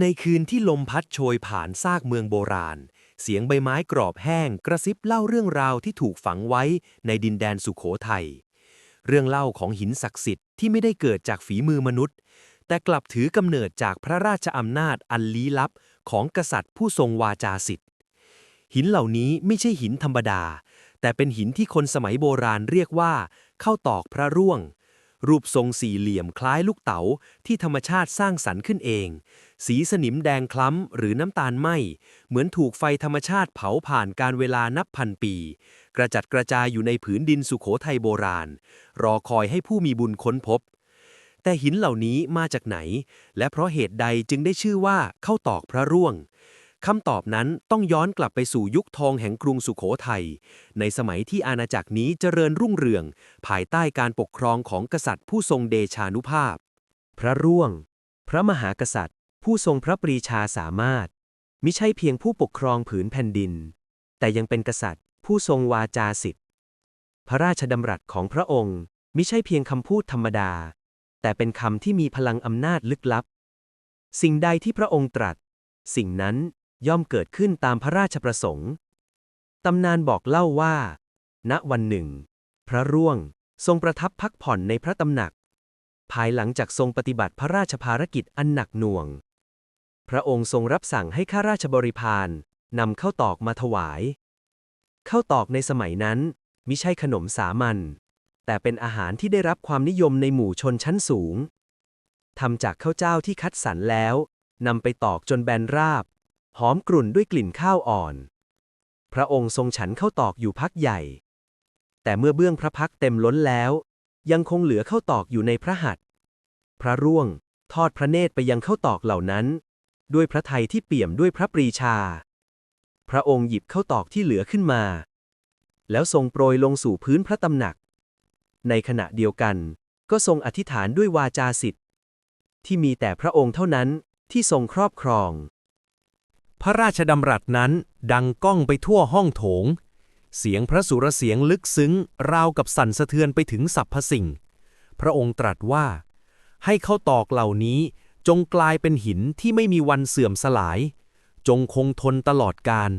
ในคืนที่ลมพัดโชยผ่านซากเมืองโบราณ เสียงใบไม้กรอบแห้งกระซิบเล่าเรื่องราวที่ถูกฝังไว้ในดินแดนสุขโขทัย เรื่องเล่าของหินศักดิ์สิทธิ์ที่ไม่ได้เกิดจากฝีมือมนุษย์ แต่กลับถือกำเนิดจากพระราชอำนาจอันลี้ลับของกษัตริย์ผู้ทรงวาจาสิทธิ์ หินเหล่านี้ไม่ใช่หินธรรมดา แต่เป็นหินที่คนสมัยโบราณเรียกว่า เข้าตอกพระร่วง รูปทรงสี่เหลี่ยมคล้ายลูกเต๋าที่ธรรมชาติสร้างสรรค์ขึ้นเอง สีสนิมแดงคล้ำหรือน้ำตาลไหมเหมือนถูกไฟธรรมชาติเผาผ่านการเวลานับพันปี กระจัดกระจายอยู่ในผืนดินสุโขทัยโบราณ รอคอยให้ผู้มีบุญค้นพบ แต่หินเหล่านี้มาจากไหน และเพราะเหตุใดจึงได้ชื่อว่าเข้าตอกพระร่วง คำตอบนั้นต้องย้อนกลับไปสู่ยุคทองแห่งกรุงสุโขทัย ในสมัยที่อาณาจักรนี้เจริญรุ่งเรือง ภายใต้การปกครองของกษัตริย์ผู้ทรงเดชานุภาพ พระร่วง พระมหากษัตริย์ ผู้ทรงพระปรีชาสามารถ มิใช่เพียงผู้ปกครองผืนแผ่นดิน แต่ยังเป็นกษัตริย์ ผู้ทรงวาจาสิทธิ์พระราชดำรัสของพระองค์มิใช่เพียงคำพูดธรรมดา แต่เป็นคำที่มีพลังอำนาจลึกลับ สิ่งใดที่พระองค์ตรัส สิ่งนั้น ย่อมเกิดขึ้นตามพระราชประสงค์ ตำนานบอกเล่าว่า ณวันหนึ่ง พระร่วงทรงประทับพักผ่อนในพระตำหนัก ภายหลังจากทรงปฏิบัติพระราชภารกิจอันหนักหน่วง พระองค์ทรงรับสั่งให้ข้าราชบริพารนำข้าวตอกมาถวายข้าวตอกในสมัยนั้นมิใช่ขนมสามัญแต่เป็นอาหารที่ได้รับความนิยมในหมู่ชนชั้นสูงทำจากข้าวเจ้าที่คัดสรรแล้วนำไปตอกจนแบนราบ หอมกรุ่นด้วยกลิ่นข้าวอ่อน พระองค์ทรงฉันข้าวตอกอยู่พักใหญ่ แต่เมื่อเบื้องพระพักเต็มล้นแล้ว ยังคงเหลือข้าวตอกอยู่ในพระหัตถ์พระร่วงทอดพระเนตรไปยังข้าวตอกเหล่านั้น ด้วยพระทัยที่เปี่ยมด้วยพระปรีชา พระองค์หยิบข้าวตอกที่เหลือขึ้นมา แล้วทรงโปรยลงสู่พื้นพระตำหนัก ในขณะเดียวกัน ก็ทรงอธิษฐานด้วยวาจาสิทธิ์ที่มีแต่พระองค์เท่านั้นที่ทรงครอบครอง พระราชดำรัสนั้นดังก้องไปทั่วห้องโถง เสียงพระสุรเสียงลึกซึ้ง ราวกับสั่นสะเทือนไปถึงสรรพสิ่ง พระองค์ตรัสว่า ให้เข้าตอกเหล่านี้จงกลายเป็นหินที่ไม่มีวันเสื่อมสลาย จงคงทนตลอดกาล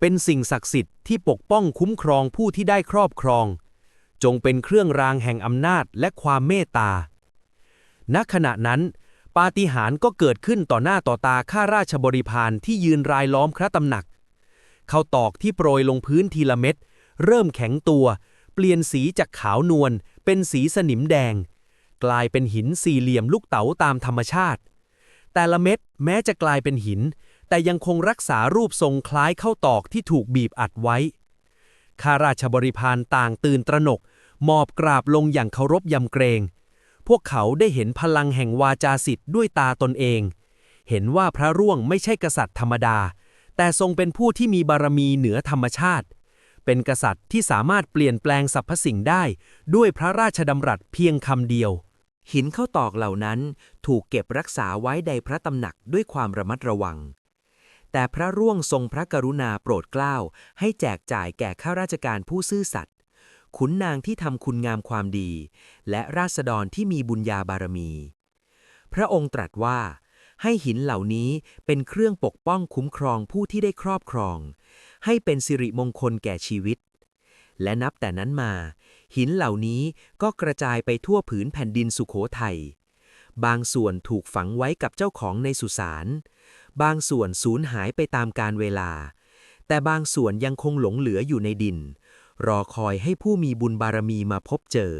เป็นสิ่งศักดิ์สิทธิ์ที่ปกป้องคุ้มครองผู้ที่ได้ครอบครอง จงเป็นเครื่องรางแห่งอำนาจและความเมตตา ณขณะนั้น ปาฏิหาริย์ก็เกิดขึ้นต่อหน้าต่อตาข้าราชบริพารที่ยืนรายล้อมพระตำหนักเข้าตอกที่โปรยลงพื้นทีละเม็ดเริ่มแข็งตัว เปลี่ยนสีจากขาวนวลเป็นสีสนิมแดง กลายเป็นหินสี่เหลี่ยมลูกเต๋าตามธรรมชาติ แต่ละเม็ดแม้จะกลายเป็นหิน แต่ยังคงรักษารูปทรงคล้ายเข้าตอกที่ถูกบีบอัดไว้ข้าราชบริพารต่างตื่นตระหนก มอบกราบลงอย่างเคารพยำเกรง พวกเขาได้เห็นพลังแห่งวาจาสิทธิ์ด้วยตาตนเอง เห็นว่าพระร่วงไม่ใช่กษัตริย์ธรรมดา แต่ทรงเป็นผู้ที่มีบารมีเหนือธรรมชาติ เป็นกษัตริย์ที่สามารถเปลี่ยนแปลงสรรพสิ่งได้ด้วยพระราชดำรัสเพียงคำเดียว หินเข้าตอกเหล่านั้นถูกเก็บรักษาไว้ในพระตำหนักด้วยความระมัดระวัง แต่พระร่วงทรงพระกรุณาโปรดเกล้าให้แจกจ่ายแก่ข้าราชการผู้ซื่อสัตย์ ขุนนางที่ทำคุณงามความดี และราษฎรที่มีบุญญาบารมี พระองค์ตรัสว่า ให้หินเหล่านี้เป็นเครื่องปกป้องคุ้มครองผู้ที่ได้ครอบครอง ให้เป็นสิริมงคลแก่ชีวิต และนับแต่นั้นมา หินเหล่านี้ก็กระจายไปทั่วผืนแผ่นดินสุขโขทัยบางส่วนถูกฝังไว้กับเจ้าของในสุสาน บางส่วนสูญหายไปตามกาลเวลา แต่บางส่วนยังคงหลงเหลืออยู่ในดิน รอคอยให้ผู้มีบุญบารมีมาพบเจอ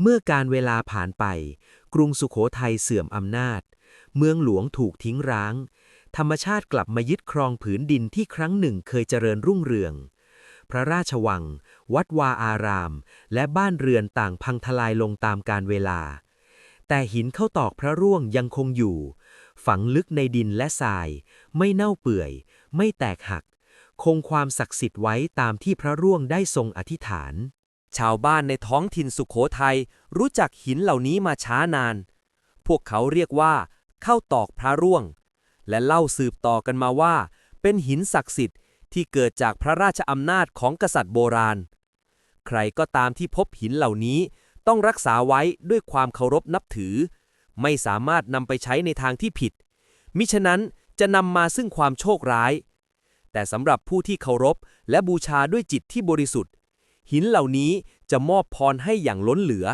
เมื่อการเวลาผ่านไป กรุงสุขโขทัยเสื่อมอำนาจ เมืองหลวงถูกทิ้งร้าง ธรรมชาติกลับมายึดครองผืนดินที่ครั้งหนึ่งเคยเจริญรุ่งเรือง พระราชวัง วัดวาอาราม และบ้านเรือนต่างพังทลายลงตามกาลเวลา แต่หินเข้าตอกพระร่วงยังคงอยู่ ฝังลึกในดินและทราย ไม่เน่าเปื่อย ไม่แตกหัก คงความศักดิ์สิทธิ์ไว้ตามที่พระร่วงได้ทรงอธิษฐาน ชาวบ้านในท้องถิ่นสุขโขทัยรู้จักหินเหล่านี้มาช้านาน พวกเขาเรียกว่าเข้าตอกพระร่วง และเล่าสืบต่อกันมาว่า เป็นหินศักดิ์สิทธิ์ที่เกิดจากพระราชอำนาจของกษัตริย์โบราณ ใครก็ตามที่พบหินเหล่านี้ต้องรักษาไว้ด้วยความเคารพนับถือ ไม่สามารถนำไปใช้ในทางที่ผิด มิฉะนั้นจะนำมาซึ่งความโชคร้าย แต่สำหรับผู้ที่เคารพและบูชาด้วยจิตที่บริสุทธิ์ หินเหล่านี้จะมอบพรให้อย่างล้นเหลือ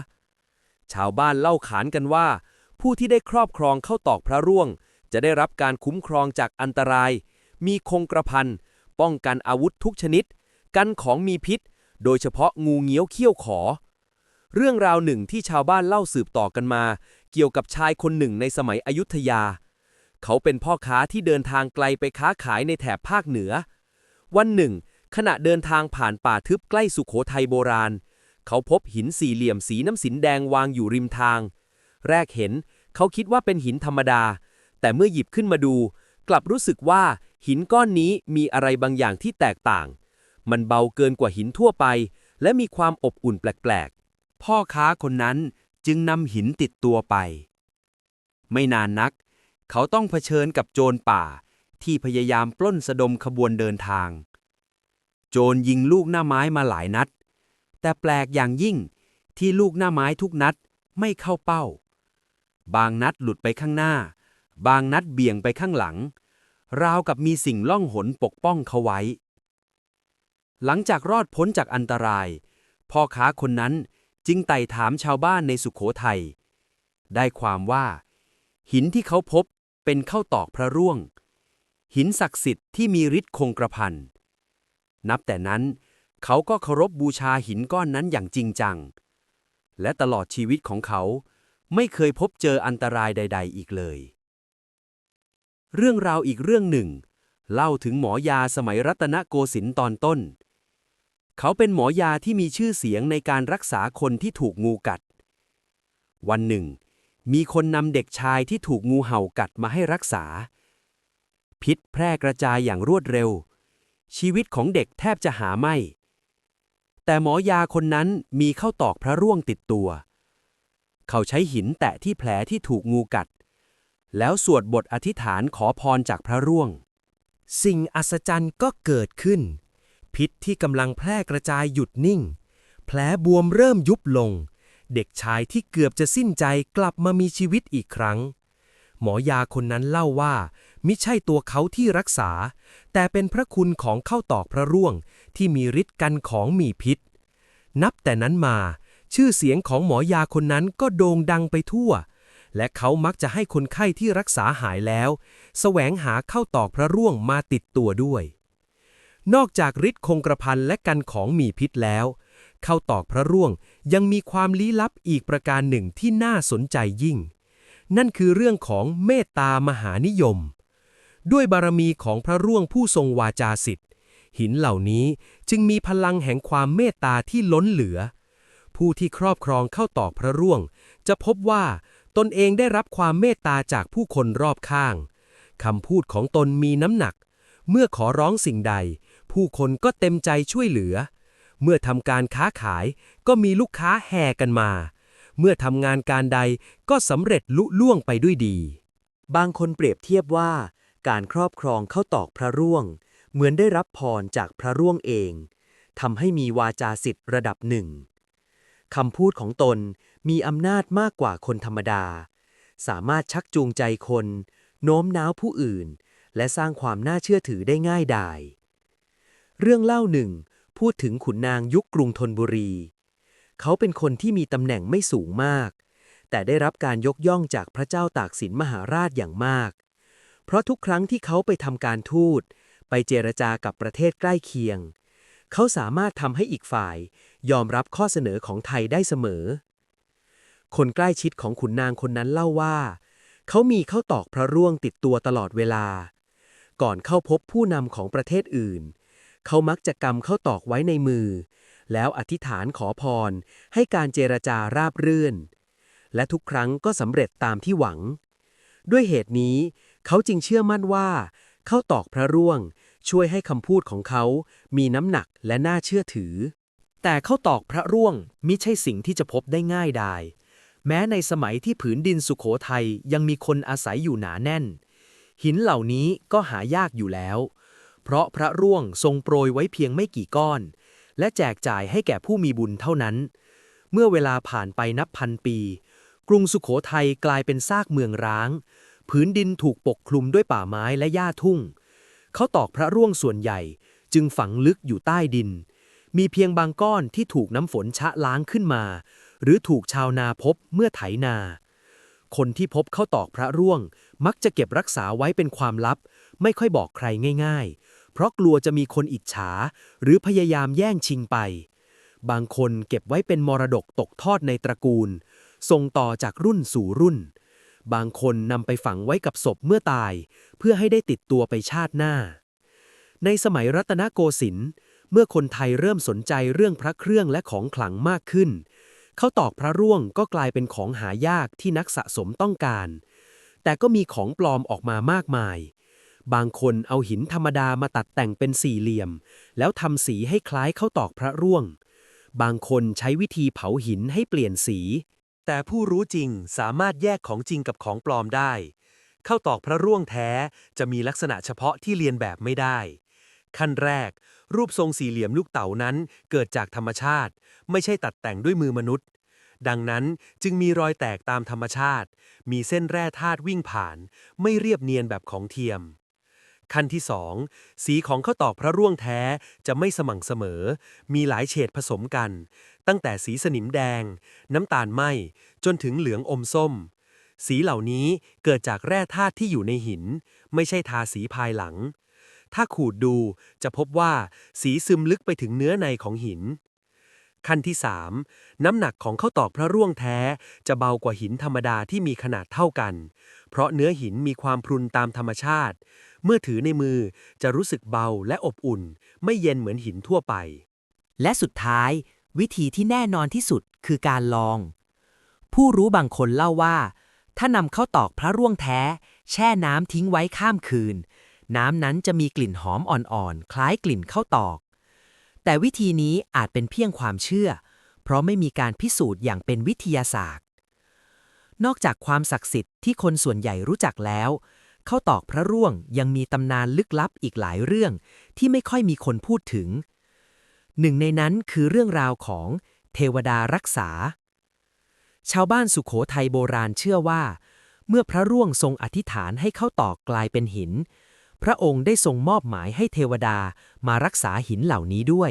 ชาวบ้านเล่าขานกันว่า ผู้ที่ได้ครอบครองเข้าตอกพระร่วง จะได้รับการคุ้มครองจากอันตราย มีคงกระพันป้องกันอาวุธทุกชนิด กันของมีพิษ โดยเฉพาะงูเงี้ยวเขี้ยวขอ เรื่องราวหนึ่งที่ชาวบ้านเล่าสืบต่อกันมา เกี่ยวกับชายคนหนึ่งในสมัยอยุธยา เขาเป็นพ่อค้าที่เดินทางไกลไปค้าขายในแถบภาคเหนือ วันหนึ่ง ขณะเดินทางผ่านป่าทึบใกล้สุขโขทัยโบราณ เขาพบหินสี่เหลี่ยมสีน้ำสินแดงวางอยู่ริมทาง แรกเห็น เขาคิดว่าเป็นหินธรรมดา แต่เมื่อหยิบขึ้นมาดู กลับรู้สึกว่าหินก้อนนี้มีอะไรบางอย่างที่แตกต่าง มันเบาเกินกว่าหินทั่วไป และมีความอบอุ่นแปลกๆ พ่อค้าคนนั้นจึงนำหินติดตัวไป ไม่นานนัก เขาต้องเผชิญกับโจรป่าที่พยายามปล้นสะดมขบวนเดินทาง โจรยิงลูกหน้าไม้มาหลายนัด แต่แปลกอย่างยิ่งที่ลูกหน้าไม้ทุกนัดไม่เข้าเป้า บางนัดหลุดไปข้างหน้า บางนัดเบี่ยงไปข้างหลัง ราวกับมีสิ่งล่องหนปกป้องเขาไว้ หลังจากรอดพ้นจากอันตราย พ่อค้าคนนั้นจึงไต่ถามชาวบ้านในสุขโขทัยได้ความว่า หินที่เขาพบ เป็นข้าวตอกพระร่วง หินศักดิ์สิทธิ์ที่มีฤทธิ์คงกระพัน นับแต่นั้นเขาก็เคารพบบูชาหินก้อนนั้นอย่างจริงจัง และตลอดชีวิตของเขาไม่เคยพบเจออันตรายใด ๆ อีกเลย เรื่องราวอีกเรื่องหนึ่ง เล่าถึงหมอยาสมัยรัตนโกสินทร์ตอนต้น เขาเป็นหมอยาที่มีชื่อเสียงในการรักษาคนที่ถูกงูกัด วันหนึ่ง มีคนนำเด็กชายที่ถูกงูเห่ากัดมาให้รักษา พิษแพร่กระจายอย่างรวดเร็ว ชีวิตของเด็กแทบจะหาไม่ แต่หมอยาคนนั้นมีเข้าตอกพระร่วงติดตัว เขาใช้หินแตะที่แผลที่ถูกงูกัด แล้วสวดบทอธิษฐานขอพรจากพระร่วง สิ่งอัศจรรย์ก็เกิดขึ้น พิษที่กำลังแพร่กระจายหยุดนิ่ง แผลบวมเริ่มยุบลง เด็กชายที่เกือบจะสิ้นใจกลับมามีชีวิตอีกครั้ง หมอยาคนนั้นเล่าว่า มิใช่ตัวเขาที่รักษา แต่เป็นพระคุณของเข้าตอกพระร่วง ที่มีฤทธิ์กันของมีพิษ นับแต่นั้นมา ชื่อเสียงของหมอยาคนนั้นก็โด่งดังไปทั่ว และเขามักจะให้คนไข้ที่รักษาหายแล้วแสวงหาเข้าตอกพระร่วงมาติดตัวด้วย นอกจากฤทธิ์คงกระพันและกันของมีพิษแล้ว เข้าตอกพระร่วงยังมีความลี้ลับอีกประการหนึ่งที่น่าสนใจยิ่ง นั่นคือเรื่องของเมตตามหานิยม ด้วยบารมีของพระร่วงผู้ทรงวาจาสิทธิ์ หินเหล่านี้จึงมีพลังแห่งความเมตตาที่ล้นเหลือ ผู้ที่ครอบครองเข้าตอกพระร่วง จะพบว่าตนเองได้รับความเมตตาจากผู้คนรอบข้างคำพูดของตนมีน้ำหนัก เมื่อขอร้องสิ่งใด ผู้คนก็เต็มใจช่วยเหลือ เมื่อทำการค้าขายก็มีลูกค้าแห่กันมา เมื่อทำงานการใดก็สำเร็จลุล่วงไปด้วยดี บางคนเปรียบเทียบว่า การครอบครองเข้าตอกพระร่วง เหมือนได้รับพรจากพระร่วงเองทำให้มีวาจาสิทธิ์ระดับหนึ่งคำพูดของตนมีอำนาจมากกว่าคนธรรมดา สามารถชักจูงใจคน โน้มน้าวผู้อื่น และสร้างความน่าเชื่อถือได้ง่ายดาย เรื่องเล่าหนึ่ง พูดถึงขุนนางยุคกรุงธนบุรี เขาเป็นคนที่มีตำแหน่งไม่สูงมาก แต่ได้รับการยกย่องจากพระเจ้าตากสินมหาราชอย่างมาก เพราะทุกครั้งที่เขาไปทำการทูต ไปเจรจากับประเทศใกล้เคียง เขาสามารถทำให้อีกฝ่าย ยอมรับข้อเสนอของไทยได้เสมอ คนใกล้ชิดของขุนนางคนนั้นเล่าว่า เขามีเข้าตอกพระร่วงติดตัวตลอดเวลา ก่อนเข้าพบผู้นำของประเทศอื่นเขามักจะกำเข้าตอกไว้ในมือ แล้วอธิษฐานขอพร ให้การเจรจาราบรื่น และทุกครั้งก็สำเร็จตามที่หวัง ด้วยเหตุนี้ เขาจึงเชื่อมั่นว่าเข้าตอกพระร่วง ช่วยให้คำพูดของเขามีน้ำหนักและน่าเชื่อถือ แต่เข้าตอกพระร่วงมิใช่สิ่งที่จะพบได้ง่ายดายแม้ในสมัยที่ผืนดินสุขโขทัยยังมีคนอาศัยอยู่หนาแน่น หินเหล่านี้ก็หายากอยู่แล้ว เพราะพระร่วงทรงโปรยไว้เพียงไม่กี่ก้อน และแจกจ่ายให้แก่ผู้มีบุญเท่านั้น เมื่อเวลาผ่านไปนับพันปี กรุงสุขโขทัยกลายเป็นซากเมืองร้างผืนดินถูกปกคลุมด้วยป่าไม้และหญ้าทุ่ง เขาตอกพระร่วงส่วนใหญ่จึงฝังลึกอยู่ใต้ดิน มีเพียงบางก้อนที่ถูกน้ำฝนชะล้างขึ้นมา หรือถูกชาวนาพบเมื่อไถนา คนที่พบเข้าตอกพระร่วง มักจะเก็บรักษาไว้เป็นความลับ ไม่ค่อยบอกใครง่าย ๆ ราะกลัวจะมีคนอิจฉา หรือพยายามแย่งชิงไป บางคนเก็บไว้เป็นมรดกตกทอดในตระกูล ส่งต่อจากรุ่นสู่รุ่น บางคนนำไปฝังไว้กับศพเมื่อตาย เพื่อให้ได้ติดตัวไปชาติหน้า ในสมัยรัตนโกสินทร์เมื่อคนไทยเริ่มสนใจเรื่องพระเครื่องและของขลังมากขึ้น เขาตอกพระร่วงก็กลายเป็นของหายากที่นักสะสมต้องการ แต่ก็มีของปลอมออกมามากมาย บางคนเอาหินธรรมดามาตัดแต่งเป็นสี่เหลี่ยม แล้วทำสีให้คล้ายข้าวตอกพระร่วง บางคนใช้วิธีเผาหินให้เปลี่ยนสี แต่ผู้รู้จริงสามารถแยกของจริงกับของปลอมได้ข้าวตอกพระร่วงแท้จะมีลักษณะเฉพาะที่เรียนแบบไม่ได้ ขั้นแรก รูปทรงสี่เหลี่ยมลูกเต๋านั้นเกิดจากธรรมชาติ ไม่ใช่ตัดแต่งด้วยมือมนุษย์ดังนั้นจึงมีรอยแตกตามธรรมชาติ มีเส้นแร่ธาตุวิ่งผ่าน ไม่เรียบเนียนแบบของเทียม ขั้นที่สองสีของข้าวตอกพระร่วงแท้จะไม่สม่ำเสมอ มีหลายเฉดผสมกัน ตั้งแต่สีสนิมแดง น้ำตาลไหมจนถึงเหลืองอมส้ม สีเหล่านี้เกิดจากแร่ธาตุที่อยู่ในหิน ไม่ใช่ทาสีภายหลัง ถ้าขูดดูจะพบว่าสีซึมลึกไปถึงเนื้อในของหินขั้นที่ 3 น้ำหนักของข้าวตอกพระร่วงแท้ จะเบากว่าหินธรรมดาที่มีขนาดเท่ากัน เพราะเนื้อหินมีความพรุนตามธรรมชาติ เมื่อถือในมือจะรู้สึกเบาและอบอุ่น ไม่เย็นเหมือนหินทั่วไป และสุดท้าย วิธีที่แน่นอนที่สุดคือการลอง ผู้รู้บางคนเล่าว่า ถ้านำเข้าวตอกพระร่วงแท้ แช่น้ำทิ้งไว้ข้ามคืน น้ำนั้นจะมีกลิ่นหอมอ่อนๆ คล้ายกลิ่นข้าวตอก แต่วิธีนี้อาจเป็นเพียงความเชื่อ เพราะไม่มีการพิสูจน์อย่างเป็นวิทยาศาสตร์ นอกจากความศักดิ์สิทธิ์ที่คนส่วนใหญ่รู้จักแล้ว ข้าวตอกพระร่วงยังมีตำนานลึกลับอีกหลายเรื่องที่ไม่ค่อยมีคนพูดถึง หนึ่งในนั้นคือเรื่องราวของเทวดารักษา ชาวบ้านสุขโขทัยโบราณเชื่อว่า เมื่อพระร่วงทรงอธิษฐานให้ข้าวตอกกลายเป็นหิน พระองค์ได้ทรงมอบหมายให้เทวดามารักษาหินเหล่านี้ด้วย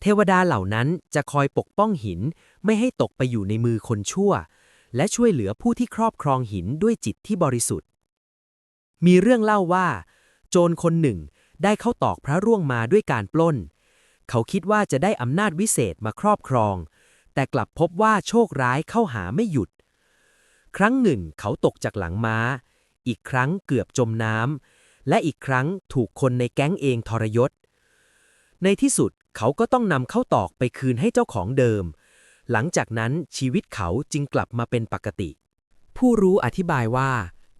เทวดาเหล่านั้นจะคอยปกป้องหินไม่ให้ตกไปอยู่ในมือคนชั่ว และช่วยเหลือผู้ที่ครอบครองหินด้วยจิตที่บริสุทธิ์ มีเรื่องเล่าว่า โจรคนหนึ่งได้เข้าตอกพระร่วงมาด้วยการปล้น เขาคิดว่าจะได้อำนาจวิเศษมาครอบครอง แต่กลับพบว่าโชคร้ายเข้าหาไม่หยุด ครั้งหนึ่งเขาตกจากหลังม้า อีกครั้งเกือบจมน้ำ และอีกครั้งถูกคนในแก๊งเองทรยศ ในที่สุดเขาก็ต้องนำเข้าตอกไปคืนให้เจ้าของเดิม หลังจากนั้นชีวิตเขาจึงกลับมาเป็นปกติ ผู้รู้อธิบายว่า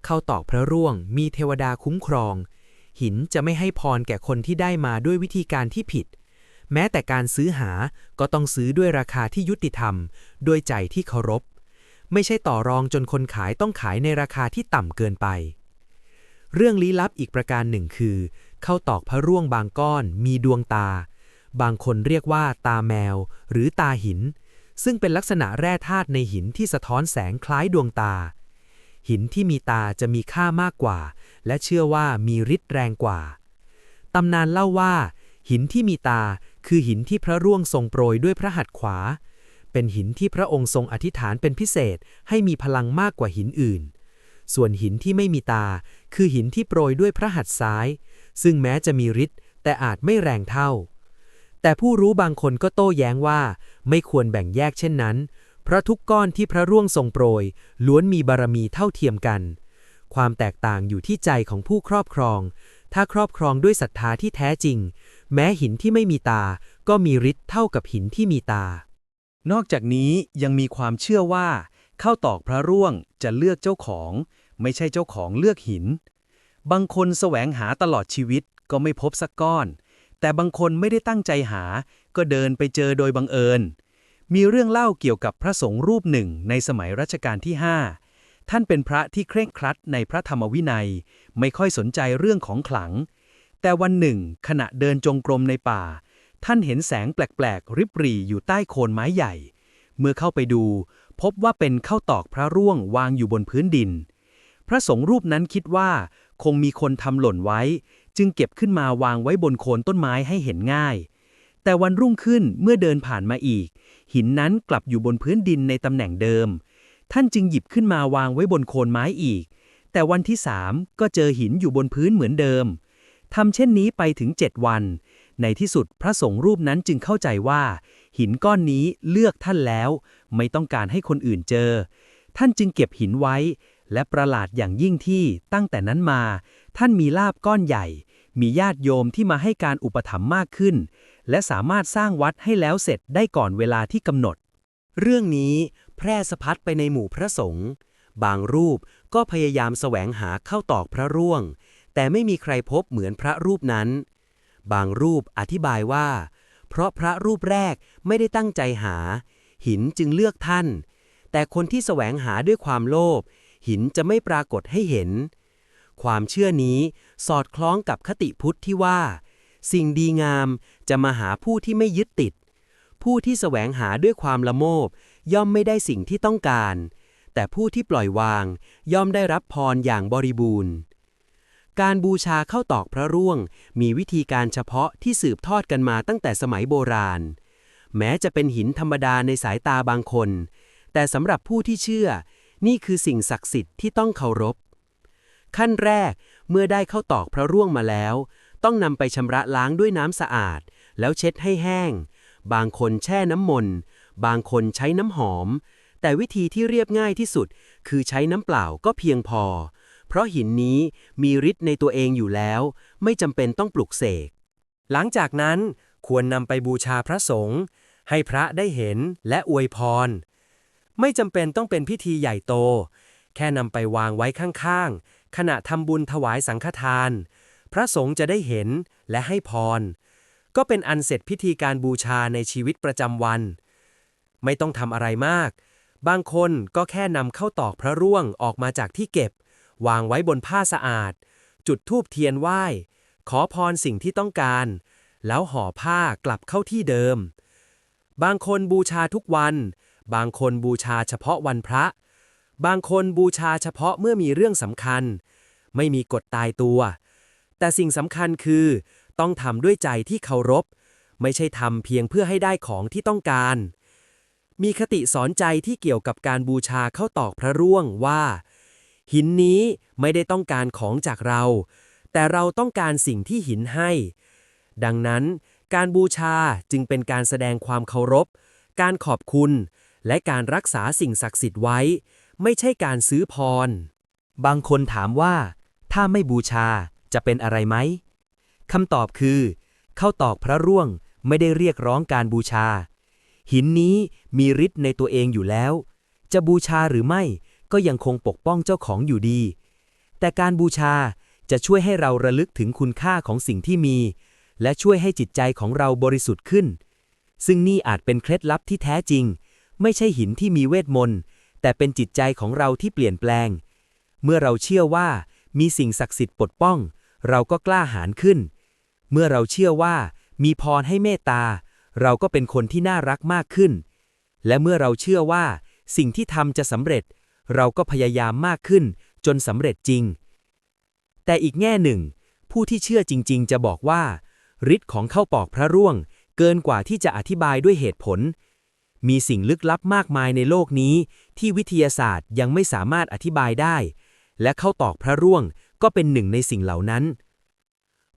เข้าตอกพระร่วง มีเทวดาคุ้มครอง หินจะไม่ให้พรแก่คนที่ได้มาด้วยวิธีการที่ผิด แม้แต่การซื้อหาก็ต้องซื้อด้วยราคาที่ยุติธรรม ด้วยใจที่เคารพ ไม่ใช่ต่อรองจนคนขายต้องขายในราคาที่ต่ำเกินไป เรื่องลี้ลับอีกประการหนึ่งคือ เข้าตอกพระร่วงบางก้อน มีดวงตา บางคนเรียกว่าตาแมว หรือตาหินซึ่งเป็นลักษณะแร่ธาตุในหินที่สะท้อนแสงคล้ายดวงตา หินที่มีตาจะมีค่ามากกว่า และเชื่อว่ามีฤทธิ์แรงกว่า ตำนานเล่าว่า หินที่มีตาคือหินที่พระร่วงทรงโปรยด้วยพระหัตถ์ขวา เป็นหินที่พระองค์ทรงอธิษฐานเป็นพิเศษให้มีพลังมากกว่าหินอื่น ส่วนหินที่ไม่มีตา คือหินที่โปรยด้วยพระหัตถ์ซ้าย ซึ่งแม้จะมีฤทธิ์แต่อาจไม่แรงเท่า แต่ผู้รู้บางคนก็โต้แย้งว่า ไม่ควรแบ่งแยกเช่นนั้น เพราะทุกก้อนที่พระร่วงทรงโปรย ล้วนมีบารมีเท่าเทียมกัน ความแตกต่างอยู่ที่ใจของผู้ครอบครอง ถ้าครอบครองด้วยศรัทธาที่แท้จริง แม้หินที่ไม่มีตา ก็มีฤทธิ์เท่ากับหินที่มีตา นอกจากนี้ยังมีความเชื่อว่าข้าวตอกพระร่วงจะเลือกเจ้าของ ไม่ใช่เจ้าของเลือกหิน บางคนแสวงหาตลอดชีวิตก็ไม่พบสักก้อน แต่บางคนไม่ได้ตั้งใจหา ก็เดินไปเจอโดยบังเอิญ มีเรื่องเล่าเกี่ยวกับพระสงฆ์รูปหนึ่งในสมัยรัชกาลที่ 5 ท่านเป็นพระที่เคร่งครัดในพระธรรมวินัย ไม่ค่อยสนใจเรื่องของขลัง แต่วันหนึ่ง ขณะเดินจงกรมในป่า ท่านเห็นแสงแปลกๆ ริบหรี่อยู่ใต้โคนไม้ใหญ่ เมื่อเข้าไปดู พบว่าเป็นข้าวตอกพระร่วงวางอยู่บนพื้นดินพพระสงฆ์รูปนั้นคิดว่า คงมีคนทำหล่นไว้ จึงเก็บขึ้นมาวางไว้บนโคนต้นไม้ให้เห็นง่าย แต่วันรุ่งขึ้นเมื่อเดินผ่านมาอีก หินนั้นกลับอยู่บนพื้นดินในตำแหน่งเดิม ท่านจึงหยิบขึ้นมาวางไว้บนโคนไม้อีก แต่วันที่สามก็เจอหินอยู่บนพื้นเหมือนเดิมทำเช่นนี้ไปถึงเจ็ดวัน ในที่สุดพระสงฆ์รูปนั้นจึงเข้าใจว่า หินก้อนนี้เลือกท่านแล้ว ไม่ต้องการให้คนอื่นเจอ ท่านจึงเก็บหินไว้ และประหลาดอย่างยิ่งที่ตั้งแต่นั้นมา ท่านมีลาบก้อนใหญ่ มีญาติโยมที่มาให้การอุปถัมภ์มากขึ้น และสามารถสร้างวัดให้แล้วเสร็จได้ก่อนเวลาที่กำหนด เรื่องนี้แพร่สะพัดไปในหมู่พระสงฆ์บางรูปก็พยายามแสวงหาเข้าตอกพระร่วง แต่ไม่มีใครพบเหมือนพระรูปนั้น บางรูปอธิบายว่า เพราะพระรูปแรกไม่ได้ตั้งใจหา หินจึงเลือกท่าน แต่คนที่แสวงหาด้วยความโลภหินจะไม่ปรากฏให้เห็น ความเชื่อนี้สอดคล้องกับคติพุทธที่ว่า สิ่งดีงามจะมาหาผู้ที่ไม่ยึดติด ผู้ที่แสวงหาด้วยความละโมบ ย่อมไม่ได้สิ่งที่ต้องการ แต่ผู้ที่ปล่อยวาง ย่อมได้รับพรอย่างบริบูรณ์ การบูชาเข้าตอกพระร่วง มีวิธีการเฉพาะที่สืบทอดกันมาตั้งแต่สมัยโบราณ แม้จะเป็นหินธรรมดาในสายตาบางคน แต่สำหรับผู้ที่เชื่อ นี่คือสิ่งศักดิ์สิทธิ์ที่ต้องเคารพขั้นแรกเมื่อได้เข้าตอกพระร่วงมาแล้ว ต้องนำไปชำระล้างด้วยน้ำสะอาด แล้วเช็ดให้แห้ง บางคนแช่น้ำมนต์บางคนใช้น้ำหอม แต่วิธีที่เรียบง่ายที่สุด คือใช้น้ำเปล่าก็เพียงพอ เพราะหินนี้มีฤทธิ์ในตัวเองอยู่แล้ว ไม่จำเป็นต้องปลุกเสก หลังจากนั้นควรนำไปบูชาพระสงฆ์ให้พระได้เห็นและอวยพร ไม่จำเป็นต้องเป็นพิธีใหญ่โต แค่นำไปวางไว้ข้างๆ ขณะทำบุญถวายสังฆทาน พระสงฆ์จะได้เห็นและให้พร ก็เป็นอันเสร็จพิธีการบูชาในชีวิตประจำวัน ไม่ต้องทำอะไรมาก บางคนก็แค่นำเข้าตอกพระร่วงออกมาจากที่เก็บ วางไว้บนผ้าสะอาด จุดธูปเทียนไหว้ ขอพรสิ่งที่ต้องการ แล้วห่อผ้ากลับเข้าที่เดิม บางคนบูชาทุกวัน บางคนบูชาเฉพาะวันพระ บางคนบูชาเฉพาะเมื่อมีเรื่องสำคัญ ไม่มีกฎตายตัว แต่สิ่งสำคัญคือ ต้องทำด้วยใจที่เคารพ ไม่ใช่ทำเพียงเพื่อให้ได้ของที่ต้องการ มีคติสอนใจที่เกี่ยวกับการบูชาเข้าตอกพระร่วงว่า หินนี้ไม่ได้ต้องการของจากเรา แต่เราต้องการสิ่งที่หินให้ ดังนั้น การบูชาจึงเป็นการแสดงความเคารพ การขอบคุณ และการรักษาสิ่งศักดิ์สิทธิ์ไว้ ไม่ใช่การซื้อพร บางคนถามว่า ถ้าไม่บูชา จะเป็นอะไรไหมคำตอบคือเข้าตอกพระร่วงไม่ได้เรียกร้องการบูชา หินนี้มีฤทธิ์ในตัวเองอยู่แล้ว จะบูชาหรือไม่ก็ยังคงปกป้องเจ้าของอยู่ดี แต่การบูชาจะช่วยให้เราระลึกถึงคุณค่าของสิ่งที่มี และช่วยให้จิตใจของเราบริสุทธิ์ขึ้น ซึ่งนี่อาจเป็นเคล็ดลับที่แท้จริง ไม่ใช่หินที่มีเวทมนต์แต่เป็นจิตใจของเราที่เปลี่ยนแปลง เมื่อเราเชื่อว่ามีสิ่งศักดิ์สิทธิ์ปกป้อง เราก็กล้าหาญขึ้น เมื่อเราเชื่อว่ามีพรให้เมตตา เราก็เป็นคนที่น่ารักมากขึ้น และเมื่อเราเชื่อว่า สิ่งที่ทำจะสำเร็จ เราก็พยายามมากขึ้น จนสำเร็จจริง แต่อีกแง่หนึ่ง ผู้ที่เชื่อจริง ๆ จะบอกว่าฤทธิ์ของเข้าปอกพระร่วง เกินกว่าที่จะอธิบายด้วยเหตุผล มีสิ่งลึกลับมากมายในโลกนี้ ที่วิทยาศาสตร์ยังไม่สามารถอธิบายได้ และเข้าตอกพระร่วง ก็เป็นหนึ่งในสิ่งเหล่านั้น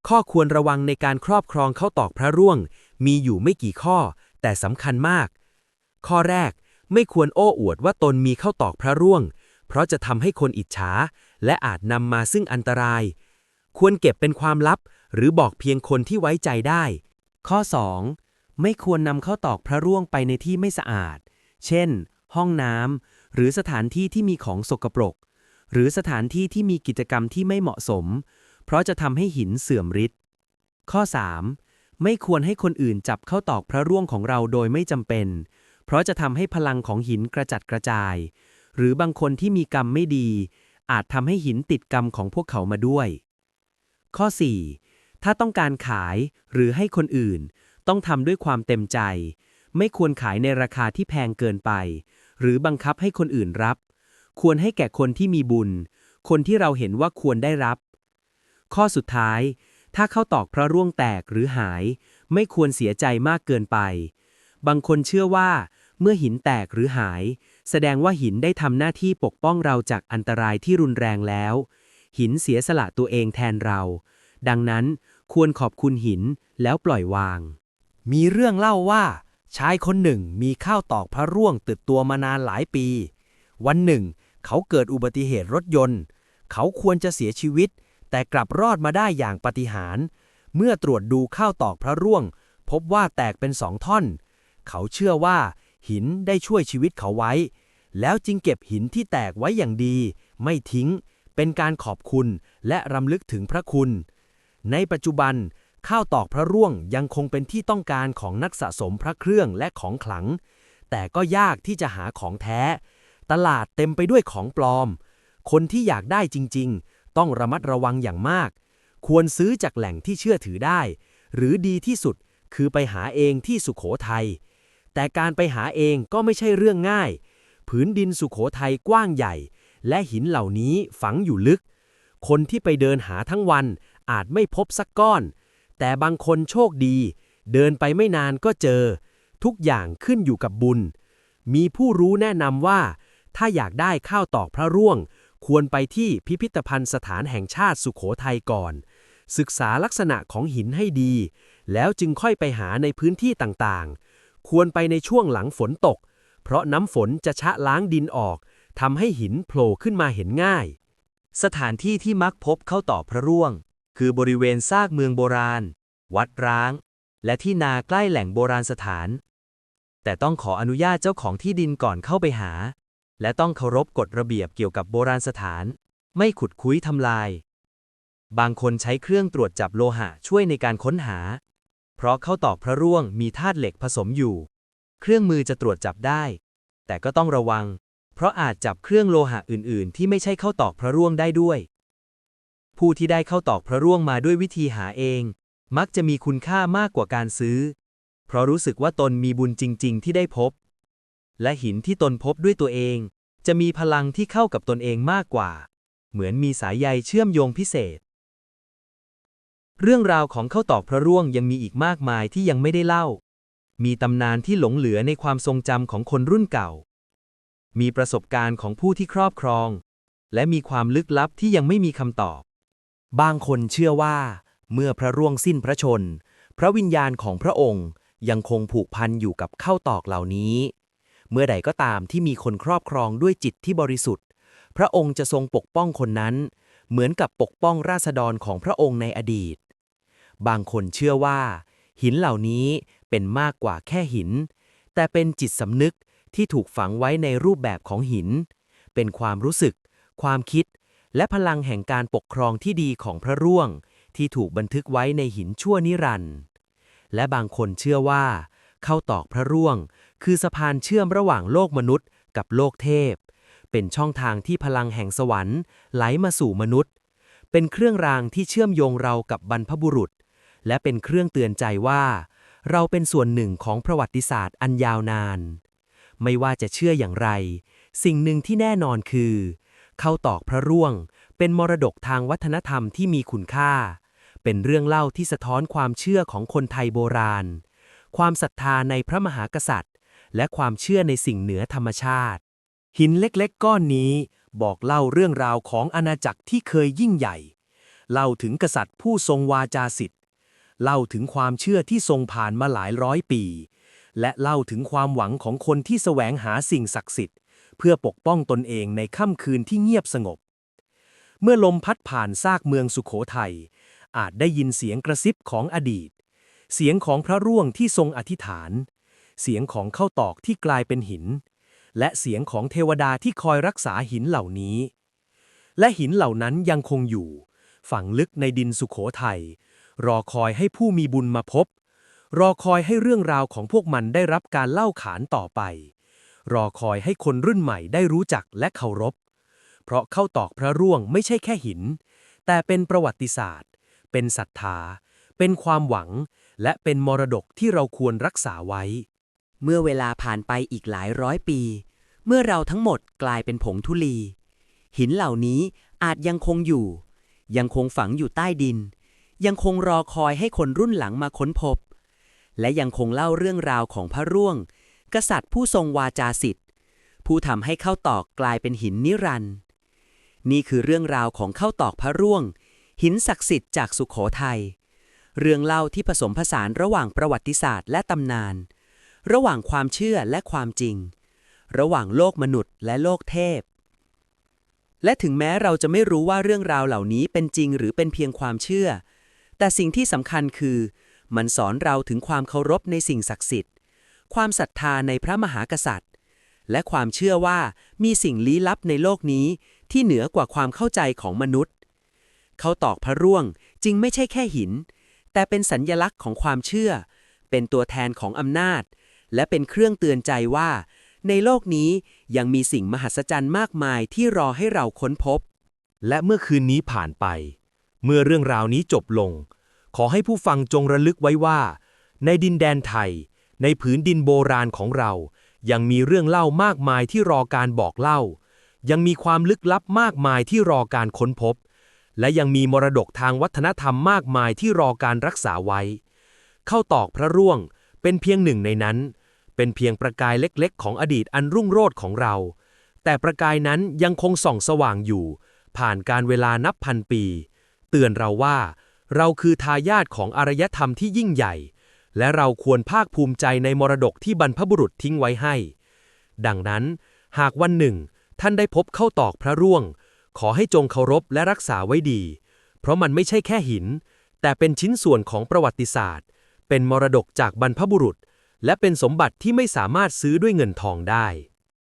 ข้อควรระวังในการครอบครองเข้าตอกพระร่วง มีอยู่ไม่กี่ข้อ แต่สำคัญมาก ข้อแรกไม่ควรโอ้อวดว่าตนมีเข้าตอกพระร่วง เพราะจะทำให้คนอิจฉา และอาจนำมาซึ่งอันตราย ควรเก็บเป็นความลับ หรือบอกเพียงคนที่ไว้ใจได้ ข้อ 2. ไม่ควรนำเข้าตอกพระร่วงไปในที่ไม่สะอาด เช่น ห้องน้ำหรือสถานที่ที่มีของสกปรก หรือสถานที่ที่มีกิจกรรมที่ไม่เหมาะสม เพราะจะทำให้หินเสื่อมฤทธิ์ข้อ 3. ไม่ควรให้คนอื่นจับเข้าตอกพระร่วงของเราโดยไม่จำเป็น เพราะจะทำให้พลังของหินกระจัดกระจาย หรือบางคนที่มีกรรมไม่ดี อาจทำให้หินติดกรรมของพวกเขามาด้วย ข้อ 4. ถ้าต้องการขายหรือให้คนอื่น ต้องทำด้วยความเต็มใจ ไม่ควรขายในราคาที่แพงเกินไป หรือบังคับให้คนอื่นรับ ควรให้แก่คนที่มีบุญ คนที่เราเห็นว่าควรได้รับ ข้อสุดท้าย ถ้าเข้าตอกพระร่วงแตกหรือหาย ไม่ควรเสียใจมากเกินไป บางคนเชื่อว่า เมื่อหินแตกหรือหาย แสดงว่าหินได้ทำหน้าที่ปกป้องเราจากอันตรายที่รุนแรงแล้ว หินเสียสละตัวเองแทนเรา ดังนั้นควรขอบคุณหินแล้วปล่อยวาง มีเรื่องเล่าว่าชายคนหนึ่งมีข้าวตอกพระร่วงติดตัวมานานหลายปี วันหนึ่ง เขาเกิดอุบัติเหตุรถยนต์ เขาควรจะเสียชีวิต แต่กลับรอดมาได้อย่างปาฏิหาริย์เมื่อตรวจดูข้าวตอกพระร่วง พบว่าแตกเป็นสองท่อน เขาเชื่อว่า หินได้ช่วยชีวิตเขาไว้ แล้วจึงเก็บหินที่แตกไว้อย่างดี ไม่ทิ้ง เป็นการขอบคุณและรำลึกถึงพระคุณ ในปัจจุบัน ข้าวตอกพระร่วงยังคงเป็นที่ต้องการของนักสะสมพระเครื่องและของขลัง แต่ก็ยากที่จะหาของแท้ ตลาดเต็มไปด้วยของปลอม คนที่อยากได้จริง ๆ ต้องระมัดระวังอย่างมาก ควรซื้อจากแหล่งที่เชื่อถือได้ หรือดีที่สุดคือไปหาเองที่สุขโขทัย แต่การไปหาเองก็ไม่ใช่เรื่องง่าย ผืนดินสุขโขทัยกว้างใหญ่ และหินเหล่านี้ฝังอยู่ลึก คนที่ไปเดินหาทั้งวันอาจไม่พบสักก้อน แต่บางคนโชคดี เดินไปไม่นานก็เจอ ทุกอย่างขึ้นอยู่กับบุญ มีผู้รู้แนะนำว่า ถ้าอยากได้ข้าวตอกพระร่วง ควรไปที่พิพิธภัณฑ์สถานแห่งชาติสุขโขทัยก่อน ศึกษาลักษณะของหินให้ดี แล้วจึงค่อยไปหาในพื้นที่ต่างๆ ควรไปในช่วงหลังฝนตก เพราะน้ำฝนจะชะล้างดินออกทำให้หินโผล่ขึ้นมาเห็นง่าย สถานที่ที่มักพบเข้าต่อกพระร่วง คือบริเวณซากเมืองโบราณ วัดร้าง และที่นาใกล้แหล่งโบราณสถาน แต่ต้องขออนุญาตเจ้าของที่ดินก่อนเข้าไปหา และต้องเคารพกฎระเบียบเกี่ยวกับโบราณสถาน ไม่ขุดคุ้ยทำลาย บางคนใช้เครื่องตรวจจับโลหะช่วยในการค้นหา เพราะเข้าตอกพระร่วงมีธาตุเหล็กผสมอยู่ เครื่องมือจะตรวจจับได้ แต่ก็ต้องระวัง เพราะอาจจับเครื่องโลหะอื่น ๆ ที่ไม่ใช่เข้าตอกพระร่วงได้ด้วย ผู้ที่ได้เข้าตอกพระร่วงมาด้วยวิธีหาเอง มักจะมีคุณค่ามากกว่าการซื้อ เพราะรู้สึกว่าตนมีบุญจริง ๆ ที่ได้พบ และหินที่ตนพบด้วยตัวเอง จะมีพลังที่เข้ากับตนเองมากกว่า เหมือนมีสายใยเชื่อมโยงพิเศษ เรื่องราวของข้าวตอกพระร่วงยังมีอีกมากมายที่ยังไม่ได้เล่า มีตำนานที่หลงเหลือในความทรงจำของคนรุ่นเก่า มีประสบการณ์ของผู้ที่ครอบครอง และมีความลึกลับที่ยังไม่มีคำตอบบางคนเชื่อว่า เมื่อพระร่วงสิ้นพระชน พระวิญญาณของพระองค์ยังคงผูกพันอยู่กับข้าวตอกเหล่านี้ เมื่อใดก็ตามที่มีคนครอบครองด้วยจิตที่บริสุทธิ์ พระองค์จะทรงปกป้องคนนั้น เหมือนกับปกป้องราษฎรของพระองค์ในอดีต บางคนเชื่อว่า หินเหล่านี้เป็นมากกว่าแค่หิน แต่เป็นจิตสำนึกที่ถูกฝังไว้ในรูปแบบของหิน เป็นความรู้สึก ความคิด และพลังแห่งการปกครองที่ดีของพระร่วง ที่ถูกบันทึกไว้ในหินชั่วนิรันดร์และบางคนเชื่อว่า เข้าตอกพระร่วง คือสะพานเชื่อมระหว่างโลกมนุษย์ กับโลกเทพ เป็นช่องทางที่พลังแห่งสวรรค์ไหลมาสู่มนุษย์ เป็นเครื่องรางที่เชื่อมโยงเรากับบรรพบุรุษ และเป็นเครื่องเตือนใจว่า เราเป็นส่วนหนึ่งของประวัติศาสตร์อันยาวนาน ไม่ว่าจะเชื่ออย่างไร สิ่งหนึ่งที่แน่นอนคือ เข้าตอกพระร่วง เป็นมรดกทางวัฒนธรรมที่มีคุณค่า เป็นเรื่องเล่าที่สะท้อนความเชื่อของคนไทยโบราณความศรัทธาในพระมหากษัตริย์ และความเชื่อในสิ่งเหนือธรรมชาติ หินเล็กๆ ก้อนนี้บอกเล่าเรื่องราวของอาณาจักรที่เคยยิ่งใหญ่ เล่าถึงกษัตริย์ผู้ทรงวาจาสิทธิ์ เล่าถึงความเชื่อที่ทรงผ่านมาหลายร้อยปี และเล่าถึงความหวังของคนที่แสวงหาสิ่งศักดิ์สิทธิ์ เพื่อปกป้องตนเองในค่ำคืนที่เงียบสงบ เมื่อลมพัดผ่านซากเมืองสุขโขทัยอาจได้ยินเสียงกระซิบของอดีต เสียงของพระร่วงที่ทรงอธิษฐาน เสียงของเข้าตอกที่กลายเป็นหิน และเสียงของเทวดาที่คอยรักษาหินเหล่านี้ และหินเหล่านั้นยังคงอยู่ ฝังลึกในดินสุขโขทัยรอคอยให้ผู้มีบุญมาพบ รอคอยให้เรื่องราวของพวกมันได้รับการเล่าขานต่อไป รอคอยให้คนรุ่นใหม่ได้รู้จักและเคารพ เพราะเข้าตอกพระร่วงไม่ใช่แค่หิน แต่เป็นประวัติศาสตร์ เป็นศรัทธา เป็นความหวัง และเป็นมรดกที่เราควรรักษาไว้ เมื่อเวลาผ่านไปอีกหลายร้อยปี เมื่อเราทั้งหมดกลายเป็นผงธุลี หินเหล่านี้อาจยังคงอยู่ ยังคงฝังอยู่ใต้ดิน ยังคงรอคอยให้คนรุ่นหลังมาค้นพบ และยังคงเล่าเรื่องราวของพระร่วง กษัตริย์ผู้ทรงวาจาสิทธิ์ผู้ทำให้ข้าวตอกกลายเป็นหินนิรันดร์นี่คือเรื่องราวของข้าวตอกพระร่วง หินศักดิ์สิทธิ์จากสุขโขทัยเรื่องเล่าที่ผสมผสานระหว่างประวัติศาสตร์และตำนาน ระหว่างความเชื่อและความจริง ระหว่างโลกมนุษย์และโลกเทพ และถึงแม้เราจะไม่รู้ว่าเรื่องราวเหล่านี้เป็นจริงหรือเป็นเพียงความเชื่อ แต่สิ่งที่สำคัญคือ มันสอนเราถึงความเคารพในสิ่งศักดิ์สิทธิ์ ความศรัทธาในพระมหากษัตริย์ และความเชื่อว่ามีสิ่งลี้ลับในโลกนี้ที่เหนือกว่าความเข้าใจของมนุษย์ เขาตอกพระร่วงจึงไม่ใช่แค่หิน แต่เป็นสัญญลักษณ์ของความเชื่อ เป็นตัวแทนของอำนาจ และเป็นเครื่องเตือนใจว่า ในโลกนี้ยังมีสิ่งมหัศจรรย์มากมายที่รอให้เราค้นพบ และเมื่อคืนนี้ผ่านไป เมื่อเรื่องราวนี้จบลง ขอให้ผู้ฟังจงระลึกไว้ว่า ในดินแดนไทย ในผืนดินโบราณของเรา ยังมีเรื่องเล่ามากมายที่รอการบอกเล่า ยังมีความลึกลับมากมายที่รอการค้นพบ และยังมีมรดกทางวัฒนธรรมมากมายที่รอการรักษาไว้ เข้าตอกพระร่วงเป็นเพียงหนึ่งในนั้น เป็นเพียงประกายเล็กๆ ของอดีตอันรุ่งโรจน์ของเรา แต่ประกายนั้นยังคงส่องสว่างอยู่ ผ่านการเวลานับพันปี เตือนเราว่า เราคือทายาทของอารยธรรมที่ยิ่งใหญ่ และเราควรภาคภูมิใจในมรดกที่บรรพบุรุษทิ้งไว้ให้ ดังนั้น หากวันหนึ่ง ท่านได้พบเข้าตอกพระร่วง ขอให้จงเคารพและรักษาไว้ดี เพราะมันไม่ใช่แค่หิน แต่เป็นชิ้นส่วนของประวัติศาสตร์ เป็นมรดกจากบรรพบุรุษ และเป็นสมบัติที่ไม่สามารถซื้อด้วยเงินทองได้